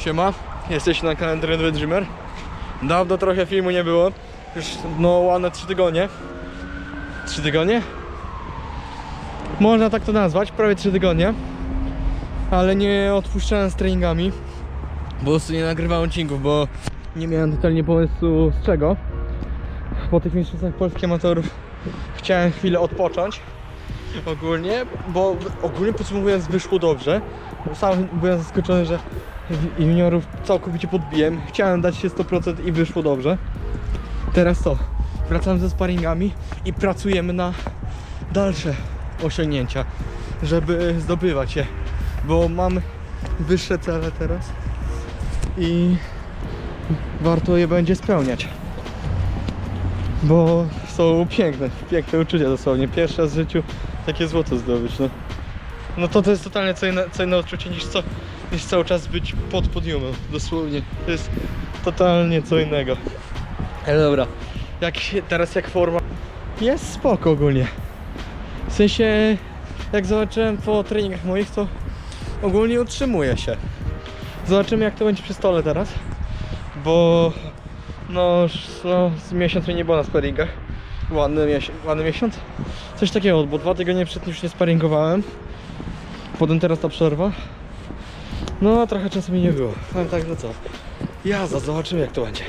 Siema, jesteś na kanale Dreadwood Dreamer. Dawno trochę filmu nie było. Już no ładne 3 tygodnie. 3 tygodnie? Można tak to nazwać, prawie 3 tygodnie. Ale nie odpuszczałem z treningami. Po prostu nie nagrywałem odcinków, bo nie miałem totalnie pomysłu z czego. Po tych mistrzostwach polskich amatorów chciałem chwilę odpocząć. Ogólnie, bo ogólnie podsumowując wyszło dobrze. Sam byłem zaskoczony, że juniorów całkowicie podbiłem. Chciałem dać się 100% i wyszło dobrze. Teraz co? Wracamy ze sparingami i pracujemy na dalsze osiągnięcia, żeby zdobywać je, bo mam wyższe cele teraz i warto je będzie spełniać. Bo są piękne, piękne uczucia dosłownie. Pierwszy raz w życiu takie złoto zdobyć, no. No to to jest totalnie co inne, co inne odczucie niż, co, niż cały czas być pod podiumem, dosłownie. To jest totalnie co innego. Ale dobra, jak się, teraz jak forma jest spoko ogólnie. W sensie, jak zobaczyłem po treningach moich, to ogólnie utrzymuje się. Zobaczymy jak to będzie przy stole teraz, bo no, no z miesiąc mnie nie było na sparingach. Ładny, miesiąc, ładny miesiąc. Coś takiego, bo dwa tygodnie przed już nie sparingowałem. Potem teraz ta przerwa. No, trochę czasu mi nie było. No co. Jazda, zobaczymy jak to będzie.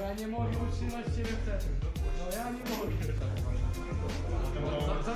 Ja nie mogę utrzymać ciebie wtedy. No ja nie mogę. Ale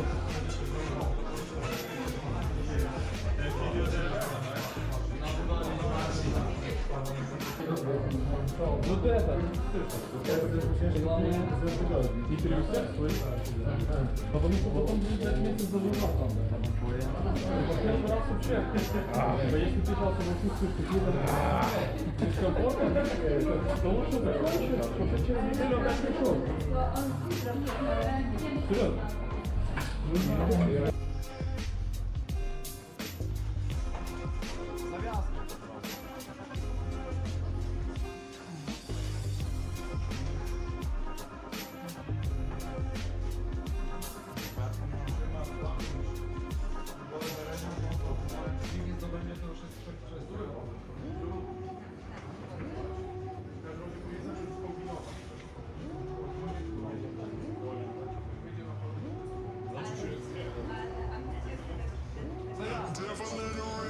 этот Серьезно? Definitely.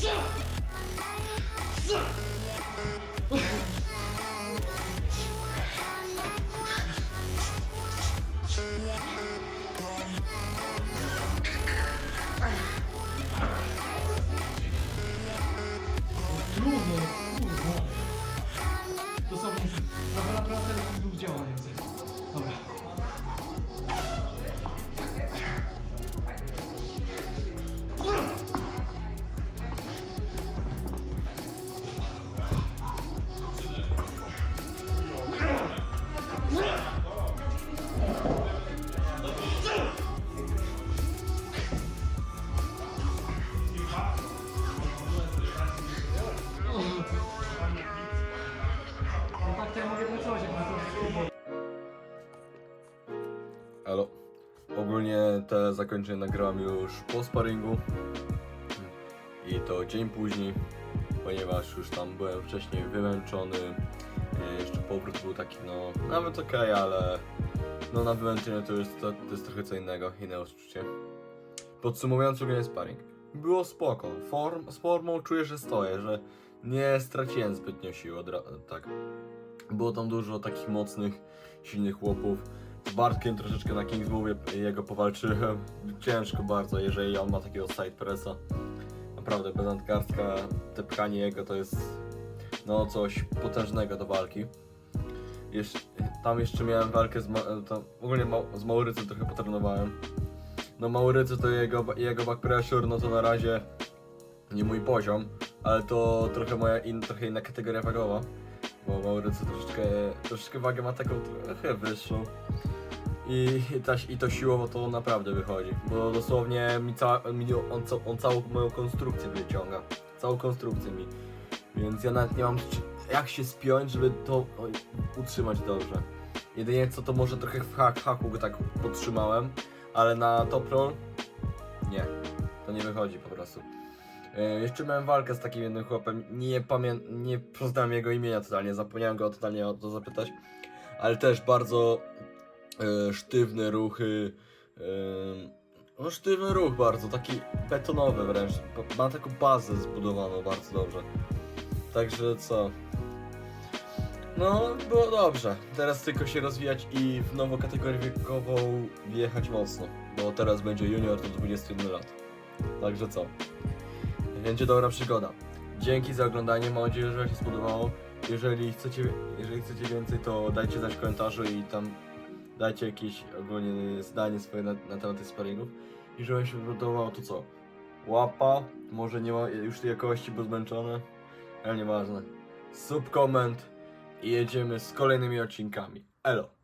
四四 te zakończenie nagrałem już po sparingu. I to dzień później, ponieważ już tam byłem wcześniej wymęczony. E, Jeszcze powrót był taki, no, nawet okej, ale no na wymęczeniu to jest, to, to jest trochę co innego, inne odczucie. Podsumowując ogólnie sparring. Było spoko. Form, z formą czuję, że stoję, że nie straciłem zbytnio sił od ra- tak. Było tam dużo takich mocnych, silnych chłopów. Bartkiem troszeczkę na Kings Move jego powalczyłem. Ciężko bardzo, jeżeli on ma takiego side pressa. Naprawdę bezantgarstka, te pchanie jego to jest no coś potężnego do walki. Jeszcze, tam jeszcze miałem walkę z, Ma- ogólnie ma, z Maurycem trochę potrenowałem. No Maurycy to jego, jego back pressure, no to na razie nie mój poziom, ale to trochę moja in, trochę inna kategoria wagowa. Bo Maurycy troszeczkę, troszeczkę wagę ma taką trochę wyższą. I, ta, I to siłowo to naprawdę wychodzi, bo dosłownie mi, mi on, on całą moją konstrukcję wyciąga. Całą konstrukcję mi. Więc ja nawet nie mam jak się spiąć, żeby to utrzymać dobrze. Jedynie co to może trochę w hak, haku go tak podtrzymałem, ale na top roll nie. To nie wychodzi po prostu. E, jeszcze miałem walkę z takim jednym chłopem, nie pamiętam, nie poznałem jego imienia totalnie, zapomniałem go totalnie o to zapytać, ale też bardzo e, sztywne ruchy, e, no sztywny ruch bardzo, taki betonowy wręcz, ma taką bazę zbudowaną bardzo dobrze. Także co? No, było dobrze. Teraz tylko się rozwijać i w nową kategorię wiekową wjechać mocno, bo teraz będzie junior do 21 lat. Także co? Będzie dobra przygoda. Dzięki za oglądanie, mam nadzieję, że się spodobało. Jeżeli chcecie, jeżeli chcecie więcej, to dajcie znać w komentarzu i tam dajcie jakieś ogólnie zdanie swoje na, na temat tych sparingów. I że Wam się podobało, to co? Łapa, może nie ma już tej jakości, bo zmęczone, ale nieważne. Sub, koment i jedziemy z kolejnymi odcinkami. Elo!